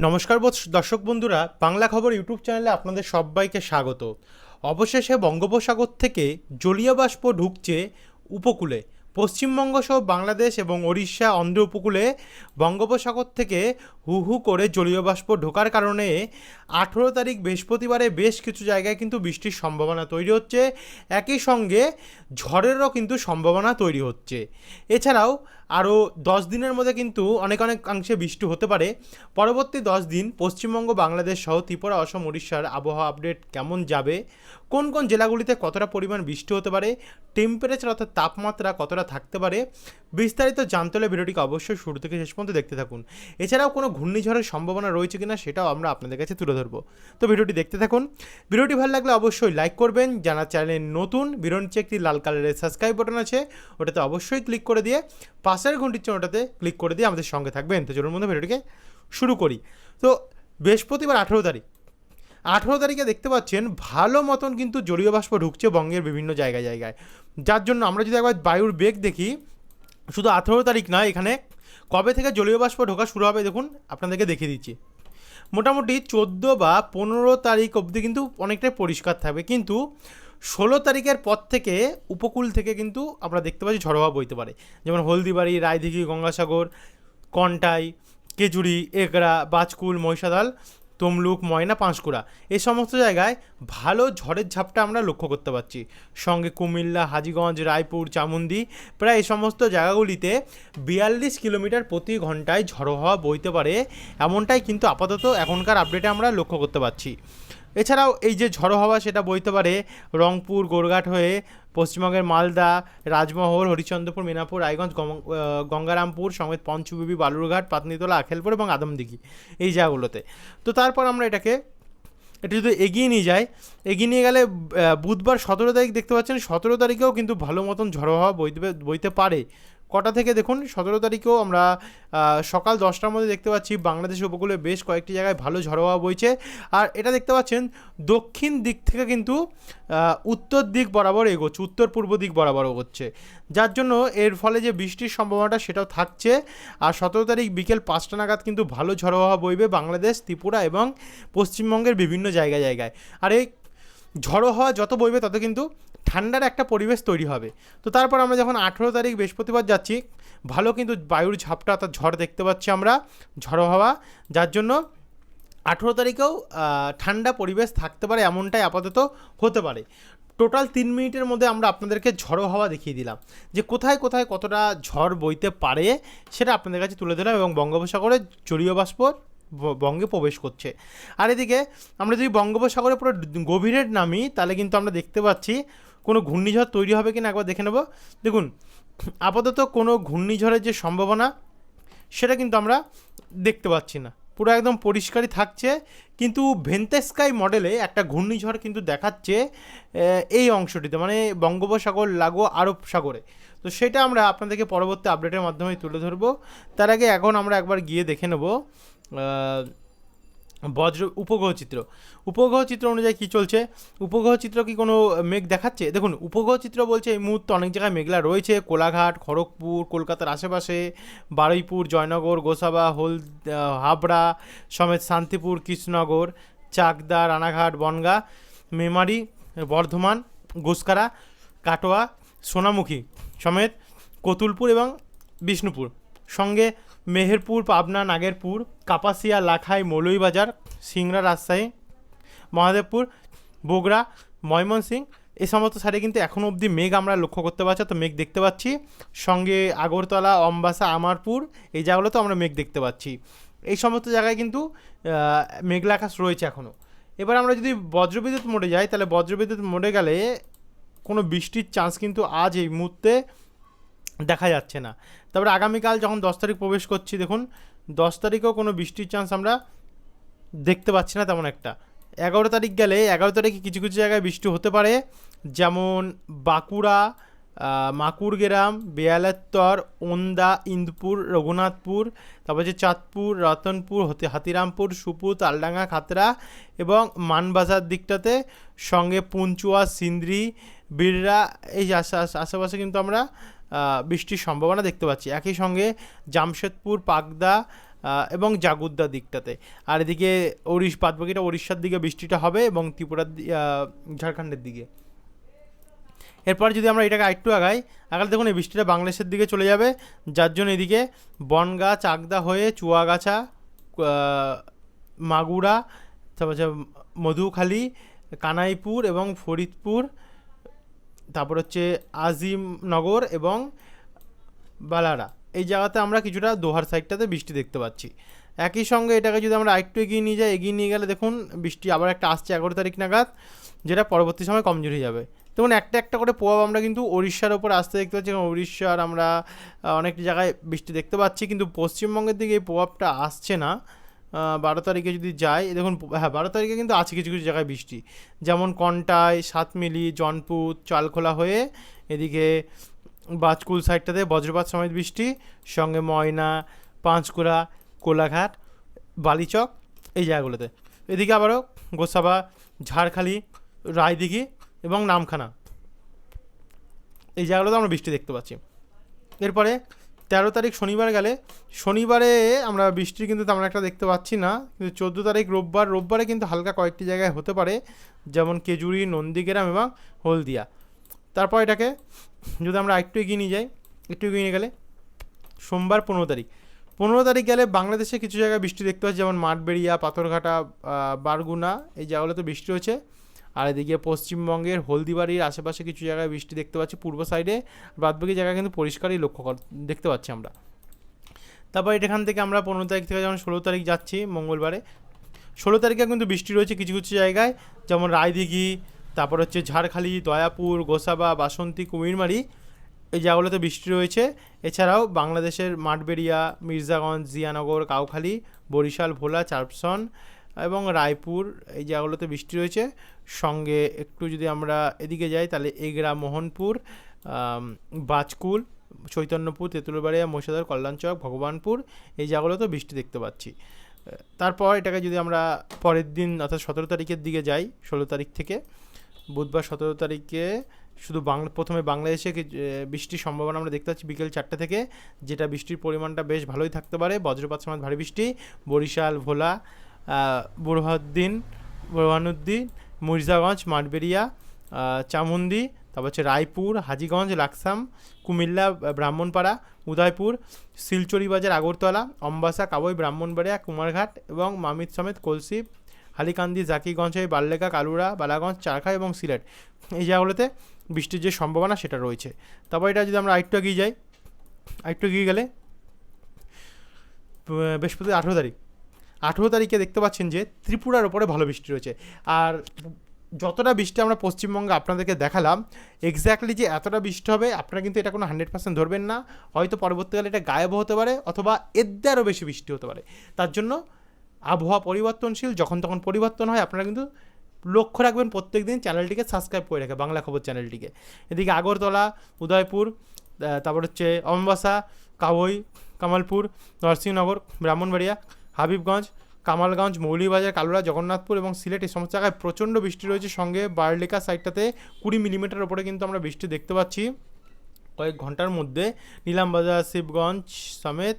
নমস্কার বৎস- দর্শক বন্ধুরা, বাংলা খবর ইউটিউব চ্যানেলে আপনাদের সবাইকে স্বাগত। অবশেষে বঙ্গোপসাগর থেকে জলীয় বাষ্প ঢুকছে উপকূলে। পশ্চিমবঙ্গ সহ বাংলাদেশ এবং ওড়িশা অন্ধ্র উপকূলে বঙ্গোপসাগর থেকে হু হু করে জলীয় বাষ্প ঢোকার কারণে আঠেরো তারিখ বৃহস্পতিবারে বেশ কিছু জায়গায় কিন্তু বৃষ্টির সম্ভাবনা তৈরি হচ্ছে। একই সঙ্গে ঝড়েরও কিন্তু সম্ভাবনা তৈরি হচ্ছে। এছাড়াও আরও দশ দিনের মধ্যে কিন্তু অনেক অনেকাংশে বৃষ্টি হতে পারে। পরবর্তী দশ দিন পশ্চিমবঙ্গ, বাংলাদেশ সহ ত্রিপুরা, অসম উড়িষ্যার আবহাওয়া আপডেট কেমন যাবে? কোন কোন জেলাগুলিতে কতটা পরিমাণ বৃষ্টি হতে পারে? টেম্পারেচার অর্থাৎ তাপমাত্রা কতটা থাকতে পারে? বিস্তারিত জানতে হলে ভিডিওটিকে অবশ্যই শুরু থেকে শেষ পর্যন্ত দেখতে থাকুন। এছাড়াও কোনো ঘূর্ণিঝড়ের সম্ভাবনা রয়েছে কিনা সেটাও আমরা আপনাদের কাছে তুলে ধরবো। তো ভিডিওটি দেখতে থাকুন। ভিডিওটি ভালো লাগলে অবশ্যই লাইক করবেন, যারা চ্যানেল নতুন ভিডিওর নিচে একটি লাল কালারের সাবস্ক্রাইব বাটন আছে, ওটাতে অবশ্যই ক্লিক করে দিয়ে পাশের ঘন্টির চিহ্নটাতে ক্লিক করে দিয়ে আমাদের সঙ্গে থাকবেন। তো চলুন মধ্যে ভিডিওটিকে শুরু করি। তো বৃহস্পতিবার আঠেরো তারিখ। আঠেরো তারিখে দেখতে পাচ্ছেন, ভালো মতন কিন্তু জলীয় বাষ্প ঢুকছে বঙ্গের বিভিন্ন জায়গায় জায়গায়। যার জন্য আমরা যদি একবার বায়ুর বেগ দেখি শুধু আঠেরো তারিখ নয়, এখানে কবে থেকে জলীয় বাষ্প ঢোকা শুরু হবে দেখুন, আপনাদেরকে দেখিয়ে দিচ্ছি। মোটামুটি চোদ্দ বা পনেরো তারিখ অবধি কিন্তু অনেকটাই পরিষ্কার থাকবে, কিন্তু ষোলো তারিখের পর থেকে উপকূল থেকে কিন্তু আমরা দেখতে পাচ্ছি ঝড় হওয়া বইতে পারে। যেমন হলদিবাড়ি, রায়দিঘি, গঙ্গাসাগর, কন্টাই, কেজুরি এগরা বাজকুল, মহিষাদল তমলুক, ময়না, পাঁশকুড়া। এই সমস্ত জায়গায় ভালো ঝড়ের ঝাপটা আমরা লক্ষ্য করতে পারছি। সঙ্গে কুমিল্লা, হাজিগঞ্জ, রায়পুর চামুন্দি প্রায় এই সমস্ত জায়গাগুলিতে বিয়াল্লিশ কিলোমিটার প্রতি ঘন্টায় ঝড়ো হওয়া বইতে পারে। এমনটাই কিন্তু আপাতত এখনকার আপডেটে আমরা লক্ষ্য করতে পারছি। এছাড়াও এই যে ঝড়ো হাওয়া সেটা বইতে পারে রংপুর, গোরঘাট হয়ে পশ্চিমবঙ্গের মালদা, রাজমহল হরিচন্দ্রপুর মিনাপুর, রায়গঞ্জ গঙ্গারামপুর, সমেত পঞ্চবিবি বালুরঘাট, পাতনিতলা, আখেলপুর এবং আদমদিঘি এই জায়গাগুলোতে। তো তারপর আমরা এটাকে, এটা যদি এগিয়ে নিয়ে যায় এগিয়ে নিয়ে গেলে বুধবার সতেরো তারিখ দেখতে পাচ্ছেন, সতেরো তারিখেও কিন্তু ভালো মতন ঝড়ো হাওয়া বইতে বইতে পারে। কটা থেকে দেখুন, সতেরো তারিখেও আমরা সকাল দশটার মধ্যে দেখতে পাচ্ছি বাংলাদেশ উপকূলে বেশ কয়েকটি জায়গায় ভালো ঝড়ো বইছে। আর এটা দেখতে পাচ্ছেন, দক্ষিণ দিক থেকে কিন্তু উত্তর দিক বরাবর এগোচ্ছে, উত্তর পূর্ব দিক বরাবর এগোচ্ছে। যার জন্য এর ফলে যে বৃষ্টির সম্ভাবনাটা সেটাও থাকছে। আর সতেরো তারিখ বিকেল পাঁচটা নাগাদ কিন্তু ভালো ঝড়ো বইবে বাংলাদেশ, ত্রিপুরা এবং পশ্চিমবঙ্গের বিভিন্ন জায়গায় জায়গায়। আর এই ঝড়ো হওয়া যত বইবে তত কিন্তু ঠান্ডার একটা পরিবেশ তৈরি হবে। তো তারপর আমরা যখন আঠেরো তারিখ বৃহস্পতিবার যাচ্ছি, ভালো কিন্তু বায়ুর ঝাপটা অর্থাৎ ঝড় দেখতে পাচ্ছি আমরা, ঝড়ো হাওয়া, যার জন্য আঠেরো তারিখেও ঠান্ডা পরিবেশ থাকতে পারে এমনটাই আপাতত হতে পারে। টোটাল তিন মিনিটের মধ্যে আমরা আপনাদেরকে ঝড়ো হাওয়া দেখিয়ে দিলাম। যে কোথায় কোথায় কতটা ঝড় বইতে পারে, সেটা আপনাদের কাছে তুলে দিলাম এবং বঙ্গোপসাগরে জলীয় বাষ্প বঙ্গে প্রবেশ করছে। আর এদিকে আমরা যদি বঙ্গোপসাগরে পুরো গভীরে নামি, তাহলে কিন্তু আমরা দেখতে পাচ্ছি কোনো ঘূর্ণিঝড় তৈরি হবে কিনা একবার দেখে নেব। দেখুন, আপাতত কোনো ঘূর্ণিঝড়ের যে সম্ভাবনা, সেটা কিন্তু আমরা দেখতে পাচ্ছি না। পুরো একদম পরিষ্কারই থাকছে, কিন্তু ভেন্তেস্কাই মডেলে একটা ঘূর্ণিঝড় কিন্তু দেখাচ্ছে এই অংশটিতে মানে বঙ্গোপসাগর লাগো আরব সাগরে। তো সেটা আমরা আপনাদেরকে পরবর্তী আপডেটের মাধ্যমে তুলে ধরবো। তার আগে এখন আমরা একবার গিয়ে দেখে নেব বজ্র উপগ্রহ চিত্র উপগ্রহ চিত্র অনুযায়ী কী চলছে? উপগ্রহ চিত্র কি কোনো মেঘ দেখাচ্ছে? দেখুন উপগ্রহ চিত্র বলছে এই মুহূর্তে অনেক জায়গায় মেঘলা রয়েছে। কোলাঘাট, খড়গপুর, কলকাতার আশেপাশে, বারুইপুর, জয়নগর, গোসাবা হল হাবড়া, সমেত শান্তিপুর, কৃষ্ণনগর, চাকদা, রানাঘাট, বনগা, মেমারি, বর্ধমান গুসকারা কাটোয়া, সোনামুখী, সমেত কতুলপুর এবং বিষ্ণুপুর। সঙ্গে মেহেরপুর, পাবনা, নাগেরপুর, কাপাসিয়া, লাখাই, মৌলভীবাজার, সিংড়া, রাজশাহী, মহাদেবপুর, বগুড়া ময়মনসিং এই সমস্ত সাইডে কিন্তু এখনও অবধি মেঘ আমরা লক্ষ্য করতে পারছি তো মেঘ দেখতে পাচ্ছি। সঙ্গে আগরতলা, অম্বাসা, আমারপুর, এই জায়গাগুলোতেও আমরা মেঘ দেখতে পাচ্ছি। এই সমস্ত জায়গায় কিন্তু মেঘলা আকাশ রয়েছে এখনও এবার আমরা যদি বজ্রবিদ্যুৎ মোড়ে যাই, তাহলে বজ্রবিদ্যুৎ মোড়ে গেলে কোনো বৃষ্টির চান্স কিন্তু আজ এই মুহূর্তে দেখা যাচ্ছে না। তারপরে আগামীকাল যখন দশ তারিখ প্রবেশ করছি দেখুন দশ তারিখেও কোনো বৃষ্টির চান্স আমরা দেখতে পাচ্ছি না তেমন একটা। এগারো তারিখ গেলে এগারো তারিখে কিছু কিছু জায়গায় বৃষ্টি হতে পারে। যেমন বাঁকুড়া আহ, মাকুড়গ্রাম বেয়ালাত্তর ওন্দা ইন্দপুর রঘুনাথপুর তারপর যে চাঁদপুর রতনপুর হতে হাতিরামপুর সুপুর তালডাঙ্গা খাতরা এবং মানবাজার দিকটাতে সঙ্গে পুঞ্চুয়া সিন্দ্রি বিড়রা এই আশেপাশে কিন্তু আমরা বৃষ্টির সম্ভাবনা দেখতে পাচ্ছি। একই সঙ্গে জামশেদপুর আহ, এবং জাগুদ্দার দিকটাতে। আর এদিকে ওড়িশ বাদবাকিটা উড়িষ্যার দিকে বৃষ্টিটা হবে এবং ত্রিপুরার ঝাড়খণ্ডের দিকে। এরপর যদি আমরা এটাকে আরেকটু আগাই আগালে দেখুন এই বৃষ্টিটা বাংলাদেশের দিকে চলে যাবে। যার জন্য এদিকে বনগা চাকদা হয়ে চুয়াগাছা মাগুরা তারপর মধুখালী কানাইপুর এবং ফরিদপুর তারপর হচ্ছে আজিমনগর এবং বালারা। এই জায়গাতে আমরা কিছুটা দোহার সাইডটাতে বৃষ্টি দেখতে পাচ্ছি। একই সঙ্গে এটাকে যদি আমরা আরেকটু এগিয়ে নিয়ে যাই, এগিয়ে নিয়ে গেলে দেখুন বৃষ্টি আবার একটা আসছে এগারো তারিখ নাগাদ, যেটা পরবর্তী সময় কমজোর হয়ে যাবে। দেখুন, একটা একটা করে প্রভাব আমরা কিন্তু উড়িষ্যার ওপর আসতে দেখতে পাচ্ছি। এবং উড়িষ্যার আমরা অনেক জায়গায় বৃষ্টি দেখতে পাচ্ছি। কিন্তু পশ্চিমবঙ্গের দিকে এই প্রভাবটা আসছে না। বারো তারিখে যদি যাই দেখুন হ্যাঁ বারো তারিখে কিন্তু আছে কিছু কিছু জায়গায় বৃষ্টি। যেমন কন্টাই, সাতমিলি, জনপুর, চালখোলা হয়ে এদিকে বাজকুল সাইডটাতে বজ্রপাত সমেত বৃষ্টি, সঙ্গে ময়না, পাঁচকুড়া, কোলাঘাট, বালিচক, এই জায়গাগুলোতে। এদিকে আবারও গোসাবা, ঝাড়খালি, রায়দিঘি এবং নামখানা। এই জায়গাগুলোতে আমরা বৃষ্টি দেখতে পাচ্ছি। এরপরে তেরো তারিখ শনিবার গেলে, শনিবারে আমরা বৃষ্টি কিন্তু তেমন একটা দেখতে পাচ্ছি না, কিন্তু চোদ্দ তারিখ রোববার, রোববারে কিন্তু হালকা কয়েকটি জায়গায় হতে পারে, যেমন কেজুরি নন্দীগ্রাম এবং হলদিয়া। তারপর এটাকে যদি আমরা একটু এগিয়ে নিয়ে যাই, একটু এগিয়ে নিয়ে গেলে সোমবার পনেরো তারিখ। পনেরো তারিখ গেলে বাংলাদেশে কিছু জায়গায় বৃষ্টি দেখতে পাচ্ছি, যেমন মাঠবেড়িয়া, পাথরঘাটা বারগুনা, এই জায়গাগুলোতে বৃষ্টি হচ্ছে আর এদিকে পশ্চিমবঙ্গের হলদিবাড়ির আশেপাশে কিছু জায়গায় বৃষ্টি দেখতে পাচ্ছি। পূর্ব সাইডে বাদবাকি জায়গায় কিন্তু পরিষ্কারই লক্ষ্য কর দেখতে পাচ্ছি আমরা। তারপর এখান থেকে আমরা পনেরো তারিখ থেকে যেমন ষোলো তারিখ যাচ্ছি মঙ্গলবারে। ষোলো তারিখে কিন্তু বৃষ্টি রয়েছে কিছু কিছু জায়গায়। যেমন রায়দিঘি, তারপর হচ্ছে ঝাড়খালি, দয়াপুর, গোসাবা, বাসন্তী, কুমিরমারি এই জায়গাগুলোতে বৃষ্টি রয়েছে। এছাড়াও বাংলাদেশের মাঠবেড়িয়া, মির্জাগঞ্জ, জিয়ানগর, কাউখালী, বরিশাল, ভোলা, চারপসন এবং রায়পুর এই জায়গাগুলোতে বৃষ্টি রয়েছে। সঙ্গে একটু যদি আমরা এদিকে যাই, তাহলে এগরা, মোহনপুর বাজকুল, চৈতন্যপুর, তেঁতুলবাড়িয়া মহিষাদর কল্যাণচক, ভগবানপুর, এই জায়গাগুলোতেও বৃষ্টি দেখতে পাচ্ছি। তারপর এটাকে যদি আমরা পরের দিন অর্থাৎ সতেরো তারিখের দিকে যাই, ষোলো তারিখ থেকে, বুধবার সতেরো তারিখে শুধু বাংলা প্রথমে বাংলাদেশে বৃষ্টির সম্ভাবনা আমরা দেখতে পাচ্ছি বিকেল চারটে থেকে, যেটা বৃষ্টির পরিমাণটা বেশ ভালোই থাকতে পারে। বজ্রপাত সমেত ভারী বৃষ্টি, বরিশাল, ভোলা আহ, বুরহানুদ্দিন মির্জাগঞ্জ মাঠবেড়িয়া চামুন্দি তারপর হচ্ছে রায়পুর হাজিগঞ্জ লাকসাম কুমিল্লা ব্রাহ্মণপাড়া উদয়পুর শিলচরি বাজার আগরতলা অম্বাসা কাবই ব্রাহ্মণবাড়িয়া কুমারঘাট এবং মামিদ সমেত কলসি হালিকান্দি জাকিগঞ্জ হয়ে বাল্লেকা কালুরা বালাগঞ্জ চারখা এবং সিলেট। এই জায়গাগুলোতে বৃষ্টির যে সম্ভাবনা সেটা রয়েছে। তারপর এটা যদি আমরা আরেকটু এগিয়ে যাই আরেকটু এগিয়ে গেলে বৃহস্পতি আঠেরো তারিখ। আঠেরো তারিখে দেখতে পাচ্ছেন যে ত্রিপুরার ওপরে ভালো বৃষ্টি রয়েছে। আর যতটা বৃষ্টি আমরা পশ্চিমবঙ্গে আপনাদেরকে দেখালাম এক্স্যাক্টলি যে এতটা বৃষ্টি হবে, আপনারা কিন্তু এটা কোনো হান্ড্রেড পার্সেন্ট ধরবেন না। হয়তো পরবর্তীকালে এটা গায়েব হতে পারে অথবা এর আরও বেশি বৃষ্টি হতে পারে। তার জন্য আবহাওয়া পরিবর্তনশীল, যখন তখন পরিবর্তন হয়, আপনারা কিন্তু লক্ষ্য রাখবেন প্রত্যেক দিন চ্যানেলটিকে সাবস্ক্রাইব করে রাখে, বাংলা খবর চ্যানেলটিকে। এদিকে আগরতলা, উদয়পুর তারপর হচ্ছে অম্বাসা, কাবই, কামালপুর, নরসিংহনগর, ব্রাহ্মণবাড়িয়া হাবিবগঞ্জ, কামালগঞ্জ, মৌলিবাজার, কালুরা, জগন্নাথপুর এবং সিলেট এই সমস্ত জায়গায় প্রচণ্ড বৃষ্টি রয়েছে। সঙ্গে বারলেকা সাইডটাতে কুড়ি মিলিমিটার ওপরে কিন্তু আমরা বৃষ্টি দেখতে পাচ্ছি। কয়েক ঘণ্টার মধ্যে নীলামবাজার, শিবগঞ্জ সমেত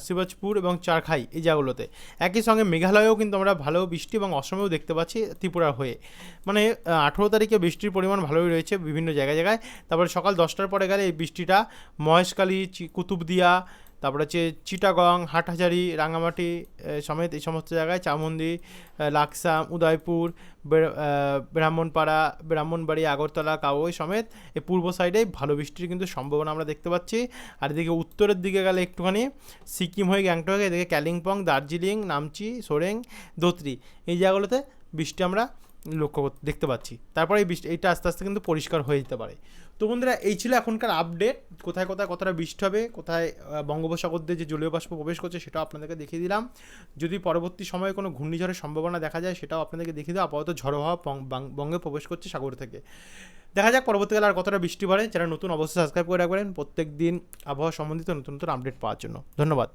শিবাজপুর এবং চারখাই এই জায়গাগুলোতে। একই সঙ্গে মেঘালয়েও কিন্তু আমরা ভালো বৃষ্টি এবং অসমেও দেখতে পাচ্ছি ত্রিপুরা হয়ে। মানে আঠেরো তারিখে বৃষ্টির পরিমাণ ভালোই রয়েছে বিভিন্ন জায়গায় জায়গায়। তারপরে সকাল দশটার পরে গেলে এই বৃষ্টিটা মহেশখালী, চি- কুতুবদিয়া তারপরে হচ্ছে চিটাগং, হাটহাজারি রাঙামাটি সমেত এই সমস্ত জায়গায় চামুন্দি লাকসাম, উদয়পুর ব্রাহ্মণপাড়া, ব্রাহ্মণবাড়ি, আগরতলা, কাউই সমেত এই পূর্ব সাইডে ভালো বৃষ্টির কিন্তু সম্ভাবনা আমরা দেখতে পাচ্ছি। আর এদিকে উত্তরের দিকে গেলে একটুখানি সিকিম হয়ে গ্যাংটক, এদিকে কালিম্পং দার্জিলিং, নামচি, সোরেং দোত্রি এই জায়গাগুলোতে বৃষ্টি আমরা লক্ষ্য দেখতে পাচ্ছি। তারপরে এই বৃষ্টি এইটা আস্তে আস্তে কিন্তু পরিষ্কার হয়ে যেতে পারে। তো বন্ধুরা, এই ছিল এখনকার আপডেট কোথায় কোথায় কতটা বৃষ্টি হবে, কোথায় বঙ্গোপসাগর দিয়ে যে জলীয় বাষ্প প্রবেশ করছে সেটাও আপনাদেরকে দেখিয়ে দিলাম। যদি পরবর্তী সময়ে কোনো ঘূর্ণিঝড়ের সম্ভাবনা দেখা যায়, সেটাও আপনাদেরকে দেখিয়ে দেবো। আপাতত ঝড়ো হওয়া বঙ্গে প্রবেশ করছে সাগর থেকে। দেখা যাক পরবর্তীকালে আর কতটা বৃষ্টি পড়ে যারা নতুন, অবশ্যই সাবস্ক্রাইব করে রাখবেন। প্রত্যেক দিন আবহাওয়া সম্বন্ধিত নতুন নতুন আপডেট পাওয়ার জন্য। ধন্যবাদ।